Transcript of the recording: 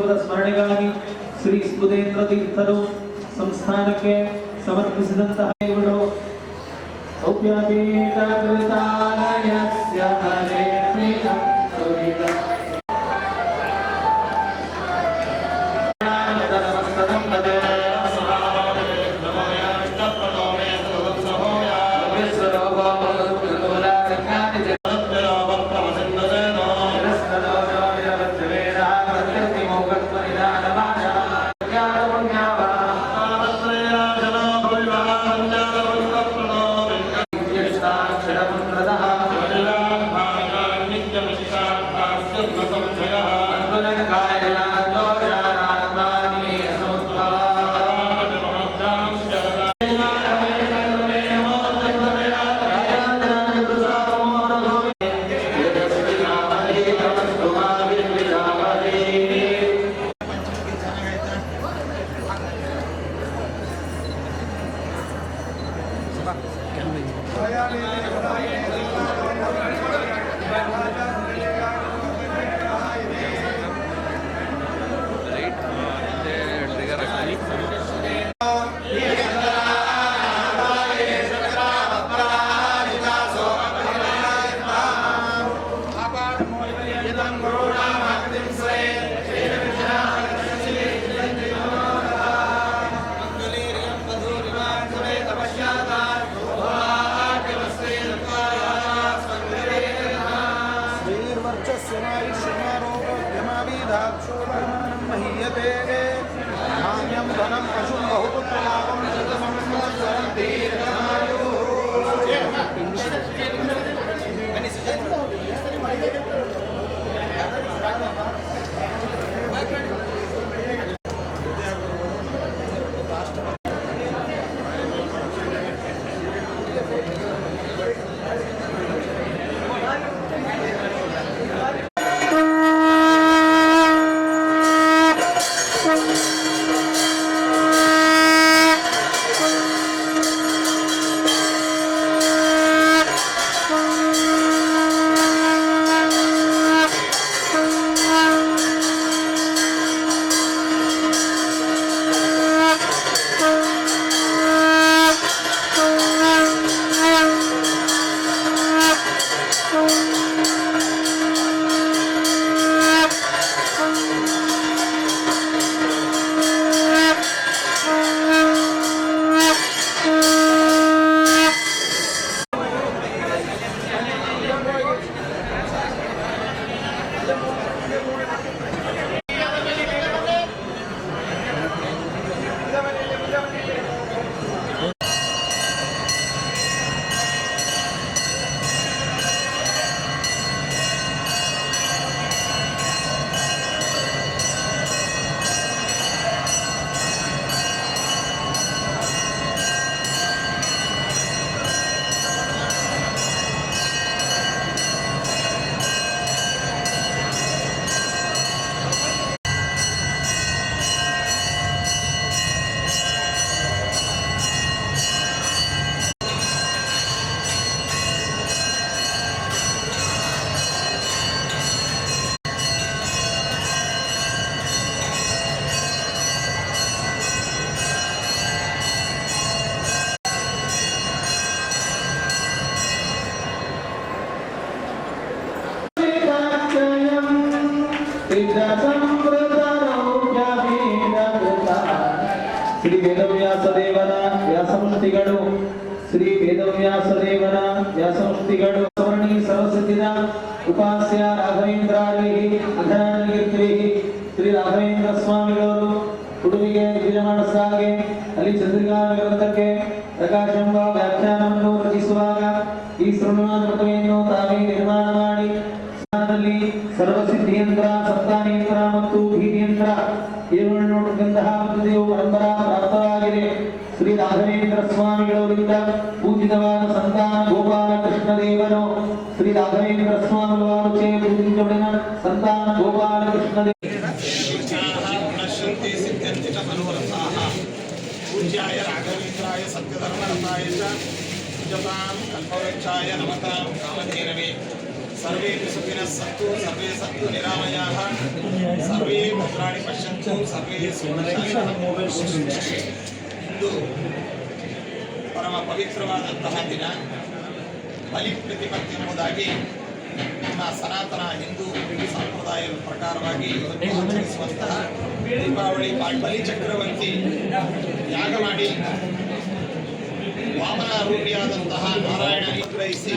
ಮಹೋತ್ಸವದ ಸ್ಮರಣೆಗಾಗಿ ಶ್ರೀ ಸ್ಪುದೇಂದ್ರ ತೀರ್ಥರು ಸಂಸ್ಥಾನಕ್ಕೆ ಸಮರ್ಪಿಸಿದಂತಹ ಇವರು. ಸೌಖ್ಯಪೀಠಕೃತಾಲಯಸ್ಯ إلى على بعد trabajo. वर्चस्य मायुष्यमारोग्यमाविधाक्षोभमानं महीयते। धान्यं धनम् अशुं ವೇದವ್ಯಾಸ ದೇವರ ವ್ಯಾಸಮುಷ್ಟಿಗಳು ಶ್ರೀ ವೇದವ್ಯಾಸ ದೇವರ ವ್ಯಾಸಮುಷ್ಟಿಗಳು ಸವರ್ಣಿ ಸರಸ್ವತಿನ ಉಪಾಸ್ಯ ರಾಘವೇಂದ್ರಾರಿ ಅಘನಾನಗಿರಿ ಶ್ರೀ ರಾಘವೇಂದ್ರ ಸ್ವಾಮಿಗಳವರು ಉಡುಪಿಗೆ ವಿಜಯಮಾನಸಾಗೆ ಅಲ್ಲಿ ಚಂದ್ರಿಕಾ ಗ್ರಂಥಕ್ಕೆ ಪ್ರಕಾಶಂಬ ವ್ಯಾಖ್ಯಾನವನ್ನು ರಚಿಸುವಾಗ ಈ ಶೃಣುವಾದ ಮತವೆಯನ್ನು ತಾವೇ ನಿರ್ಮಾಣ ಮಾಡಿ ಸರ್ವಸಿದ್ಧಿಯಂತ್ರ ಸತ್ತಾನಿಯಂತ್ರ ಮತ್ತು ಭೀತಿಯಂತ್ರ ಏಳುಗಳನ್ನೊಳಗೊಂಡಂತಹ ಒಂದು ದೇವ ಪರಂಪರ ಪ್ರಾಪ್ತವಾಗಿದೆ. ಶ್ರೀ ರಾಘವೇಂದ್ರ ಸ್ವಾಮಿಗಳವರಿಂದ ಪೂಜಿತವಾದ ಸಂತಾನ ಗೋಪಾಲ ಕೃಷ್ಣ ದೇವರು ಶ್ರೀ ರಾಘವೇಂದ್ರ ಸ್ವಾಮಿಗಳವರು ಚೇ ಸಂತಾನ ಗೋಪಾಲ ಕೃಷ್ಣ ಪೂಜ್ಯಾಯ ರಾಘವೇಂದ್ರಾಯ ಸತ್ಯಧರ್ಮರತಾಯ ಕಲ್ಪವೃಕ್ಷಾಯ ನಮತಾಂ ಕಾಮ च पूजतां कल्पवृक्षाय नमतां कामधेनवे ಸರ್ವೇ ಸುಖಿನಃ ಸಂತು ಸರ್ವೇ ಸಂತು ನಿರಾಮಯಾಃ ಸರ್ವೇ ಭದ್ರಾಣಿ ಪಶ್ಯಂತು ಸರ್ವೇ ಇಂದು ಪರಮ ಪವಿತ್ರವಾದಂತಹ ದಿನ ಬಲಿ ಪ್ರತಿಪತ್ತಿ ಎಂಬುದಾಗಿ ನಮ್ಮ ಸನಾತನ ಹಿಂದೂ ಸಂಪ್ರದಾಯದ ಪ್ರಕಾರವಾಗಿ ಇವತ್ತು ಆಚರಿಸುವಂತಹ ದೀಪಾವಳಿ ಬ- ಬಲಿ ಚಕ್ರವರ್ತಿ ಯಾಗ ಮಾಡಿ ವಾಮನ ರೂಪಿಯಾದಂತಹ ನಾರಾಯಣ ನಿಗ್ರಹಿಸಿ